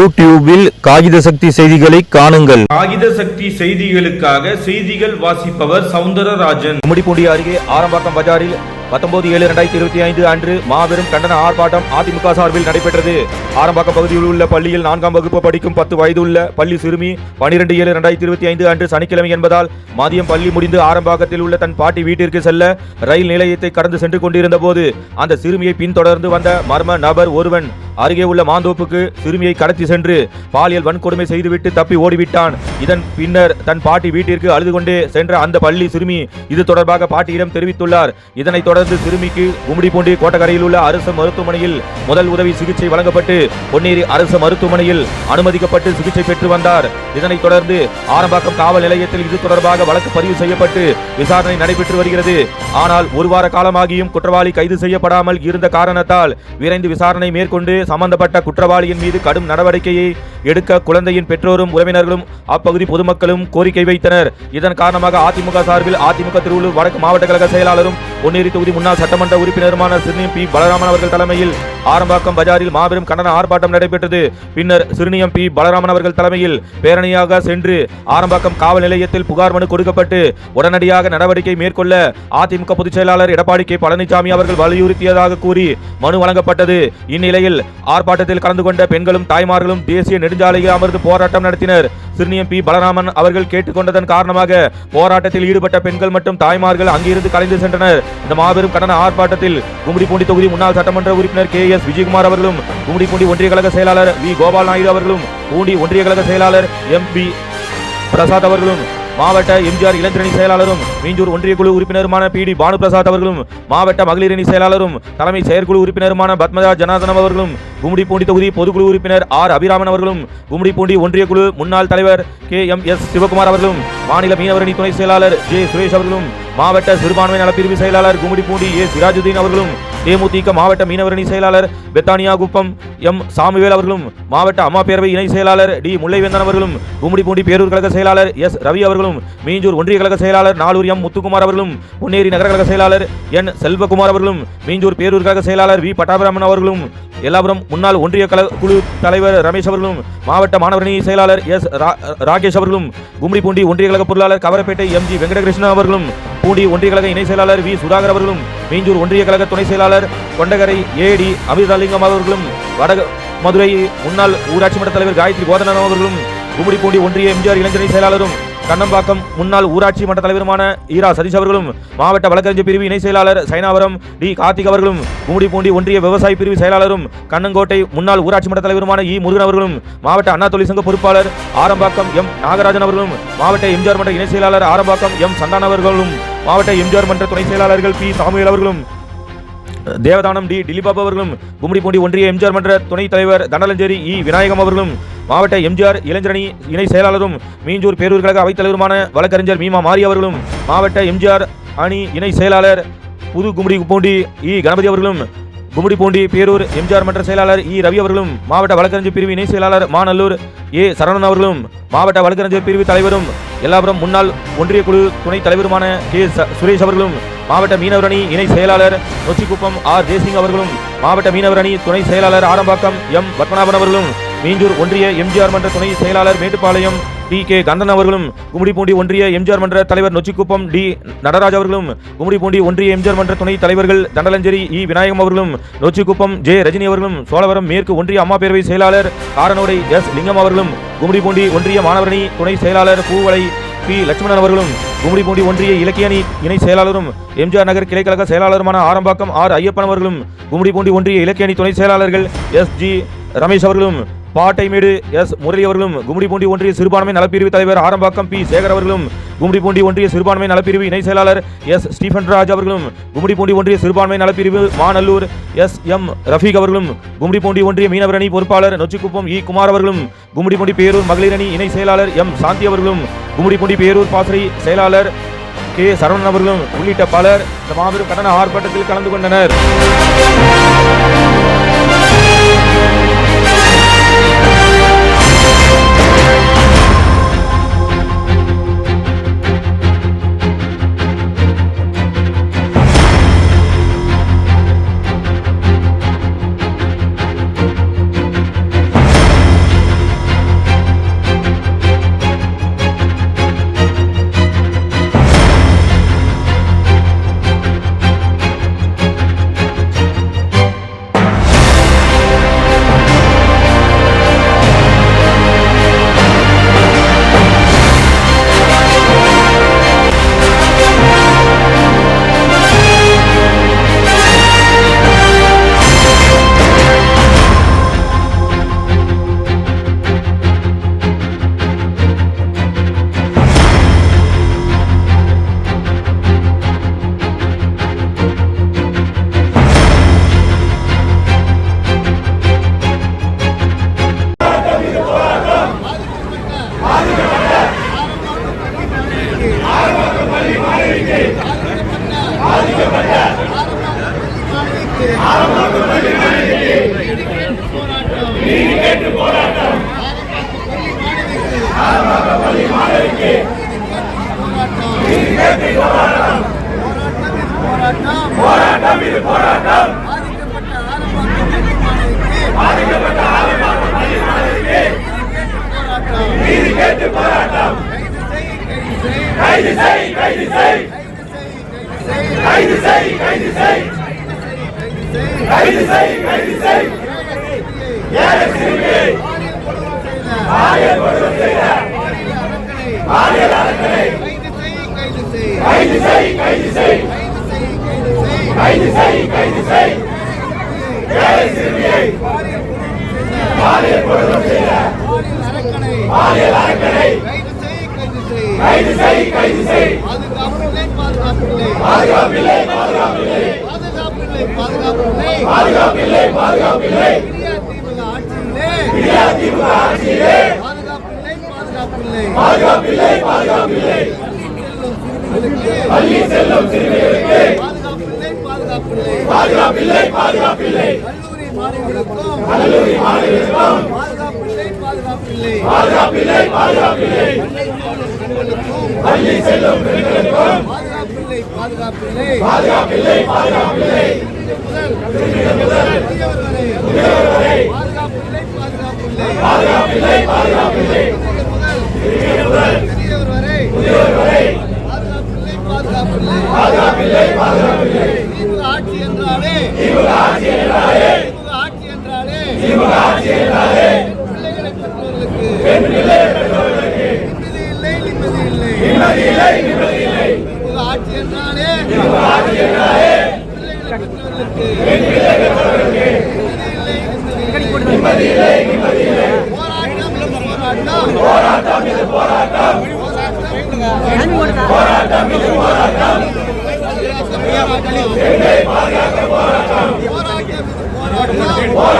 யூடியூபில் காகித சக்தி செய்திகளை காணுங்கள். காகித சக்தி செய்திகளுக்காக செய்திகள் வாசிப்பவர் சவுந்தரராஜன். கும்மிடிப்பூண்டி அருகே ஆரம்பாக்கம் பஜாரில் பத்தொன்பது ஏழு ரெண்டாயிரத்தி இருபத்தி ஐந்து அன்று மாபெரும் கண்டன ஆர்ப்பாட்டம் அதிமுக சார்பில் நடைபெற்றது. ஆரம்பாக்கம் பகுதியில் உள்ள பள்ளியில் நான்காம் வகுப்பு படிக்கும் பத்து வயதுள்ள பள்ளி சிறுமி பனிரெண்டு ஏழு ரெண்டாயிரத்தி இருபத்தி ஐந்து அன்று சனிக்கிழமை என்பதால் மதியம் பள்ளி முடிந்து ஆரம்பாக்கத்தில் உள்ள தன் பாட்டி வீட்டிற்கு செல்ல ரயில் நிலையத்தை கடந்து சென்று கொண்டிருந்த போது அந்த சிறுமியை பின்தொடர்ந்து வந்த மர்ம நபர் ஒருவன் அருகே உள்ள மாந்தோப்புக்கு சிறுமியை கடத்தி சென்று பாலியல் வன்கொடுமை செய்துவிட்டு தப்பி ஓடிவிட்டான். இதன் பின்னர் தன் பாட்டி வீட்டிற்கு அழுது கொண்டே சென்ற அந்த பள்ளி சிறுமி இது தொடர்பாக பாட்டியிடம் தெரிவித்துள்ளார். இதனைத் தொடர்ந்து சிறுமிக்கு கும்மிடிப்பூண்டி கோட்டக்கரையில் உள்ள அரசு மருத்துவமனையில் முதல் உதவி சிகிச்சை வழங்கப்பட்டு பொன்னேரி அரசு மருத்துவமனையில் அனுமதிக்கப்பட்டு சிகிச்சை பெற்று வந்தார். இதனைத் தொடர்ந்து ஆரம்பாக்கம் காவல் நிலையத்தில் இது தொடர்பாக வழக்கு பதிவு செய்யப்பட்டு விசாரணை நடைபெற்று வருகிறது. ஆனால் ஒரு வார காலமாகியும் குற்றவாளி கைது செய்யப்படாமல் இருந்த காரணத்தால் விரைந்து விசாரணை மேற்கொண்டு சம்பந்தப்பட்ட குற்றவாளியின் மீது கடும் நடவடிக்கையை எடுக்க குழந்தையின் பெற்றோரும் உறவினர்களும் அப்பகுதி பொதுமக்களும் கோரிக்கை வைத்தனர். இதன் காரணமாக அதிமுக சார்பில் அதிமுக திருவள்ளூர் வடக்கு மாவட்ட கழக செயலாளரும் பொன்னேரி தொகுதி முன்னாள் சட்டமன்ற உறுப்பினருமான சிறுனியம் பி. பலராமன் அவர்கள் தலைமையில் ஆரம்பாக்கம் பஜாரில் மாபெரும் கண்டன ஆர்ப்பாட்டம் நடைபெற்றது. பின்னர் சிறுனியம் பி. பலராமன் அவர்கள் தலைமையில் பேரணியாக சென்று ஆரம்பாக்கம் காவல் நிலையத்தில் புகார் மனு கொடுக்கப்பட்டு உடனடியாக நடவடிக்கை மேற்கொள்ள அதிமுக பொதுச் செயலாளர் எடப்பாடி கே. பழனிசாமி அவர்கள் வலியுறுத்தியதாக கூறி மனு வழங்கப்பட்டது. இந்நிலையில் ஆர்ப்பாட்டத்தில் கலந்து கொண்ட பெண்களும் தாய்மார்களும் தேசிய நெடுஞ்சாலையில் அமர்ந்து போராட்டம் நடத்தினர். சிறுனியம் பி. பலராமன் அவர்கள் கேட்டுக்கொண்டதன் காரணமாக போராட்டத்தில் ஈடுபட்ட பெண்கள் மற்றும் தாய்மார்கள் அங்கிருந்து கலைந்து சென்றனர். இந்த மாபெரும் கண்டன ஆர்ப்பாட்டத்தில் கும்மிடிப்பூண்டி தொகுதி முன்னாள் சட்டமன்ற உறுப்பினர் கே. எஸ். விஜயகுமார் அவர்களும் கும்மிடிப்பூண்டி ஒன்றிய கழக செயலாளர் வி. கோபால் நாயுடு அவர்களும் பூண்டி ஒன்றிய கழக செயலாளர் எம். பி. பிரசாத் அவர்களும் மாவட்ட எம்ஜிஆர் இளைஞரணி செயலாளரும் மீஞ்சூர் ஒன்றிய குழு உறுப்பினருமான பி டி பானுபிரசாத் அவர்களும் மாவட்ட மகளிரணி செயலாளரும் தலைமை செயற்குழு உறுப்பினருமான பத்மஜா ஜனார்தனம் அவர்களும் கும்மிடிப்பூண்டி தொகுதி பொதுக்குழு உறுப்பினர் ஆர். அபிராமன் அவர்களும் கும்மிடிப்பூண்டி ஒன்றிய குழு முன்னாள் தலைவர் கே. எம். எஸ். சிவகுமார் அவர்களும் மாநில மீனவரணி துணை செயலாளர் ஜே. சுரேஷ் அவர்களும் மாவட்ட சிறுபான்மை நலப்பிரிவு செயலாளர் கும்மிடிப்பூண்டி ஏ. சிராஜுதீன் அவர்களும் தேமுதிக மாவட்ட மீனவரணி செயலாளர் பெத்தானியா குப்பம் எம். சாமுவேல் அவர்களும் மாவட்ட அம்மா பேரவை இணை செயலாளர் டி. முல்லைவேந்தன் அவர்களும் கும்மிடிப்பூண்டி பேரூர் கழக செயலாளர் எஸ். ரவி அவர்களும் மீஞ்சூர் ஒன்றிய கழக செயலாளர் நாளூர் எம். முத்துக்குமார் அவர்களும் பொன்னேரி நகர கழக செயலாளர் என். செல்வகுமார் அவர்களும் மீஞ்சூர் பேரூர் கழக செயலாளர் வி. பட்டாபிராமன் அவர்களும் எல்லாபுரம் முன்னாள் ஒன்றிய கல குழு தலைவர் ரமேஷ் அவர்களும் மாவட்ட மாணவரணி செயலாளர் எஸ் ரா- ராகேஷ் அவர்களும் கும்மிடிப்பூண்டி ஒன்றிய கழக பொருளாளர் கவரப்பேட்டை எம் ஜி வெங்கடகிருஷ்ணன் அவர்களும் பூண்டி ஒன்றிய கழக இணை செயலாளர் வி சுதாகர் அவர்களும் மீஞ்சூர் ஒன்றிய கழக துணை செயலாளர் கொண்டகரை ஏடி அமிர்தலிங்கம் அவர்களும் வட மதுரை முன்னாள் ஊராட்சி மன்ற தலைவர் காயத்ரி கோதனன் அவர்களும் கும்மிடிப்பூண்டி ஒன்றிய எம்ஜிஆர் இளைஞரணி செயலாளரும் கண்ணம்பாக்கம் முன்னாள் ஊராட்சி மன்ற தலைவருமான ஈரா சதீஷ் அவர்களும் மாவட்ட வழக்கறிஞர் பிரிவு இணை செயலாளர் சைனாவரம் டி கார்த்திக் அவர்களும் கும்மிடிப்பூண்டி ஒன்றிய விவசாய பிரிவு செயலாளரும் கண்ணங்கோட்டை முன்னாள் ஊராட்சி மன்ற தலைவருமான இ முருகன் அவர்களும் மாவட்ட அண்ணா தொழிற்சங்க பொறுப்பாளர் ஆரம்பாக்கம் எம் நாகராஜன் அவர்களும் மாவட்ட எம்ஜிஆர் மன்ற இணை செயலாளர் ஆரம்பாக்கம் எம் சந்தான அவர்களும் மாவட்ட எம்ஜிஆர் மன்ற துணை செயலாளர்கள் பி சாமுவேல் அவர்களும் தேவதானம் டி டிலிபாபு அவர்களும் கும்மிடிப்பூண்டி ஒன்றிய எம்ஜிஆர் மன்ற துணைத் தலைவர் தண்டலஞ்சேரி இ விநாயகம் அவர்களும் மாவட்ட எம்ஜிஆர் இளைஞரணி இணை செயலாளரும் மீஞ்சூர் பேரூர் கழக அவைத்தலைவருமான வழக்கறிஞர் மீமா மாரி அவர்களும் மாவட்ட எம்ஜிஆர் அணி இணை செயலாளர் புது கும்மிடிப்பூண்டி இ கணபதி அவர்களும் கும்மிடிப்பூண்டி பேரூர் எம்ஜிஆர் மன்ற செயலாளர் இ ரவி அவர்களும் மாவட்ட வழக்கறிஞர் பிரிவு இணை செயலாளர் மாநல்லூர் ஏ சரவணன் அவர்களும் மாவட்ட வழக்கறிஞர் பிரிவு தலைவரும் எல்லாபுரம் முன்னாள் ஒன்றிய குழு துணைத் தலைவருமான கே ச- சுரேஷ் அவர்களும் மாவட்ட மீனவரணி இணை செயலாளர் நொச்சிக்குப்பம் ஆர் ஜெயசிங் அவர்களும் மாவட்ட மீனவரணி துணை செயலாளர் ஆரம்பாக்கம் எம் பத்மநாபன் அவர்களும் மீஞ்சூர் ஒன்றிய எம்ஜிஆர் மன்ற துணை செயலாளர் மேட்டுப்பாளையம் டி கே கந்தன் அவர்களும் கும்மிடிப்பூண்டி ஒன்றிய எம்ஜிஆர் மன்ற தலைவர் நொச்சிக்குப்பம் டி நடராஜ் அவர்களும் கும்மிடிப்பூண்டி ஒன்றிய எம்ஜிஆர் மன்ற துணை தலைவர்கள் தண்டலஞ்சேரி இ விநாயகம் அவர்களும் நொச்சிக்குப்பம் ஜே ரஜினி அவர்களும் சோழவரம் மேற்கு ஒன்றிய அம்மா பேரவை செயலாளர் காரனோடை எஸ் லிங்கம் அவர்களும் கும்மிடிப்பூண்டி ஒன்றிய மாணவரணி துணை செயலாளர் பூவளை பி லட்சுமணன் அவர்களும் கும்மிடிப்பூண்டி ஒன்றிய இலக்கிய அணி இணை செயலாளரும் எம்ஜிஆர் நகர் கிளைக்கழக செயலாளருமான ஆரம்பாக்கம் ஆர் ஐயப்பன் அவர்களும் கும்மிடிப்பூண்டி ஒன்றிய இலக்கிய அணி துணை செயலாளர்கள் எஸ் ஜி ரமேஷ் அவர்களும் பாட்டைமேடு எஸ் முரளி அவர்களும் கும்மிடிப்பூண்டி ஒன்றிய சிறுபான்மை நலப்பிரிவு தலைவர் ஆரம்பாக்கம் பி சேகர் அவர்களும் கும்மிடிப்பூண்டி ஒன்றிய சிறுபான்மை நலப்பிரிவு இணை செயலாளர் எஸ் ஸ்டீஃபன் ராஜ் அவர்களும் கும்மிடிப்பூண்டி ஒன்றிய சிறுபான்மை நலப்பிரிவு மாநல்லூர் எஸ் எம் ரஃபீக் அவர்களும் கும்மிடிப்பூண்டி ஒன்றிய மீனவரணி பொறுப்பாளர் நொச்சிக்குப்பம் இ குமார் அவர்களும் கும்மிடிப்பூண்டி பேரூர் மகளிரணி இணை செயலாளர் எம் சாந்தி அவர்களும் கும்மிடிப்பூண்டி பேரூர் பாசறை செயலாளர் கே சரவணன் அவர்களும் உள்ளிட்ட பலர் இந்த மாபெரும் கண்டன ஆர்ப்பாட்டத்தில் கலந்து கொண்டனர். போராட்டம் இது போராட்டம் பாதிக்கப்பட்ட நீதி கேட்டு போராட்டம் கைது செய் கைது செய் கைது செய் கைது செய் கைது செய் கைது செய் ஏழை சிறுமியை ஆயர் படுகொலை செய்த பாலியல் அறக்கட்டளை கைது செய் கைது செய் கைது செய் கைது செய் கைது செய் கைது செய் ஏழை சிறுமியை பாலியல் கொடுமை செய்த பாலியல் அறக்கட்டளை கைது செய் கைது செய் கைது செய் பாதுகாப்பில்லை. பாதுகாப்பில்லை பாதுகாப்பில்லை. பள்ளி செல்லும் பெண்களுக்கும் பாதுகாப்பில்லை பாதுகாப்பில்லை. பாதுகாப்பில்லை பாதுகாப்பில்லை. பாதுகாப்பில்லை பாதுகாப்பில்லை. பெரியவர் பாதுகாப்பில்லை பாதுகாப்பில்லை. பாதுகாப்பில்லை ஆட்சி என்றாலே இல்லை போராட்டம் இது போராட்டம். போராட்டம். இது போராட்டம் பெண்களை பாதுகாக்க போராட்டம் போராட்டம்.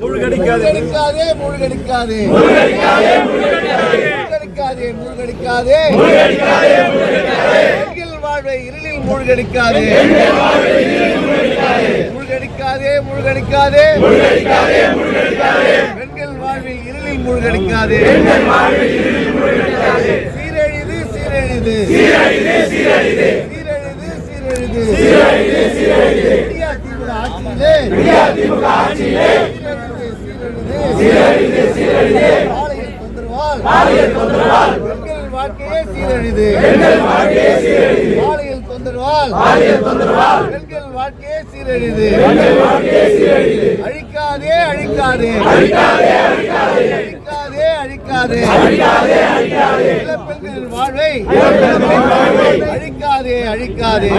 மூழ்கடிக்காதே மூழ்கடிக்காதே. மூழ்கடிக்காதே மூழ்கடிக்காதே மூழ்கடிக்காதே மூழ்கடிக்காதே வாழ்வை இருளில் மூழ்கடிக்காதே. மூழ்கடிக்காதே முழுகடிக்காதே. பெண்கள் வாழ்வில் இருளில் முழுகடிக்காதே. பெண்கள் வாழ்வில் இருளில் மூழ்கடிக்காதே. சீரழிது சீரழிது. சீரழிது சீரழிது. சீரழிது சீரழிது. சீரழிது வாழ்க்கையே சீரழிது. பெண்கள் வாழ்க்கையே சீரழிது. தொந்தரவால். தொந்தரவால். வாழ்க்கையை சீரழிது. அழிக்காதே அழிக்காதே. அழிக்காதே அழிக்காதே. வாழ்வை. அழிக்காதே அழிக்காதே.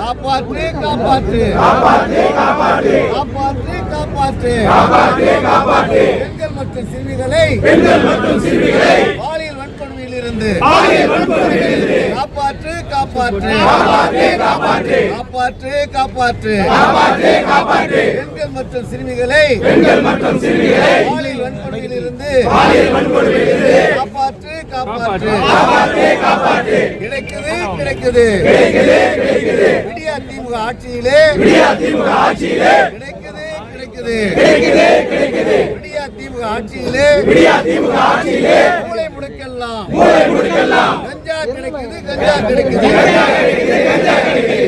காப்பாற்று காப்பாற்று. காப்பாற்று காப்பாற்று. காப்பாற்று பெண்கள் மற்றும் சிறுமிகளை. பெண்கள் மற்றும் சிறுமிகளை. பாலியல் வன்கொடுமையில் இருந்து காப்பாற்று. காப்பாற்று காப்பாற்று. காப்பாற்று காப்பாற்று. காப்பாற்று பெண்கள் மற்றும் சிறுமிகளை பெண்கள் மற்றும் சிறுமிகளை பாலியல் வன்கொடுமையில் இருந்து பாலியல் வன்கொடுமையில் இருந்து காப்பாற்று காப்பாற்று. காப்பாற்று காப்பாற்று. கிடைக்குது கிடைக்குது. கிடைக்குது கிடைக்குது. விடியா திமுக ஆட்சியிலே விடியா திமுக ஆட்சியிலே கிடைக்குது. கிடைக்குது. விடியா திமுக ஆட்சியிலே விடியா திமுக ஆட்சியிலே. மூளை முடுக்கெல்லாம். மூளை முடுக்கெல்லாம். கஞ்சா கிடைக்குது கஞ்சா கிடைக்குது. கஞ்சா கிடைக்குது கஞ்சா கிடைக்குது.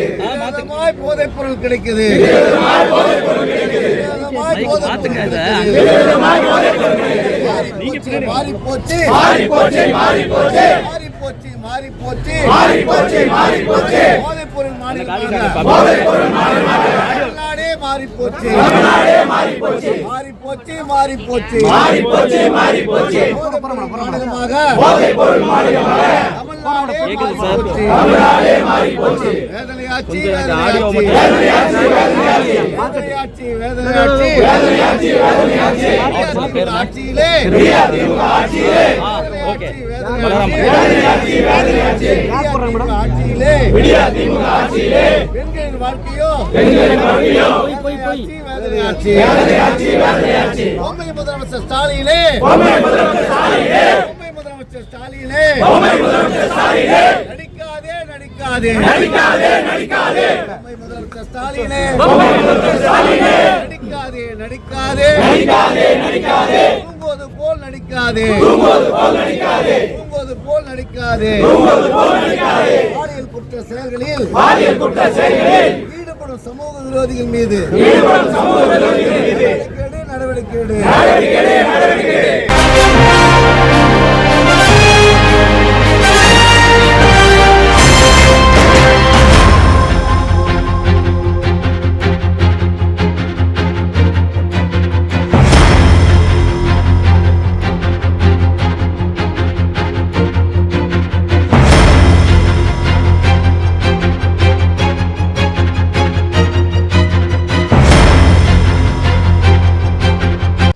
விதமாய் போதைப் பொருள் கிடைக்குது. விதமாய் போதைப் பொருள் கிடைக்குது. விதமாய் போதைப் பொருள் கிடைக்குது. விதமாய் போதைப் பொருள் கிடைக்குது. மாறி போச்சு மாறி போச்சு. மாறி போச்சு மாறி போச்சு. மாறி போச்சு மாறி போச்சு. மாறி போச்சு போதைப் பொருள் போதைப் பொருள் மாறி. மாறி போச்சு மாறி போச்சு மாறி போச்சு மாறி போச்சு மாறி போச்சு மாறி போச்சு மாநிலமாக போச்சு வேதனையாச்சு வேதனையாச்சு வேதனையாச்சு வேதனையாச்சு வேதனையாச்சு ஆட்சியிலே. ஆட்சியிலே. பெண்களின் வாழ்க்கையோ. பொம்மை முதலமைச்சர் ஸ்டாலினே பொம்மை முதலமைச்சர் நடிக்காதே நடிக்காதே. நடிக்காதே நடிக்காதே. பொம்மை முதலமைச்சர் ஸ்டாலினே நடிக்காதே நடிக்காதே. நடிக்காதே நடிக்காதே. தூங்குவது போல் நடிக்காதே. தூங்குவது போல் நடிக்காதே. தூங்குவது போல் நடிக்காதே. தூங்குவது போல் நடிக்காதே. பாலியல் குற்ற செயல்களில் பாலியல் குற்ற செயல்களில் ஈடுபடும் சமூக விரோதிகள் மீது. ஈடுபடும் சமூக விரோதிகள் மீது. நடவடிக்கை எடு நடவடிக்கை எடு.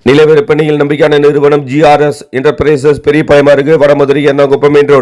நிலவிற்பனையில் நம்பிக்கையான நிறுவனம் ஜிஆர்எஸ் என்டர்பிரைசஸ் பெரிய பயமாருக்கு வடமதுரை எர்ணாகுப்பம் மெயின் ரோடு.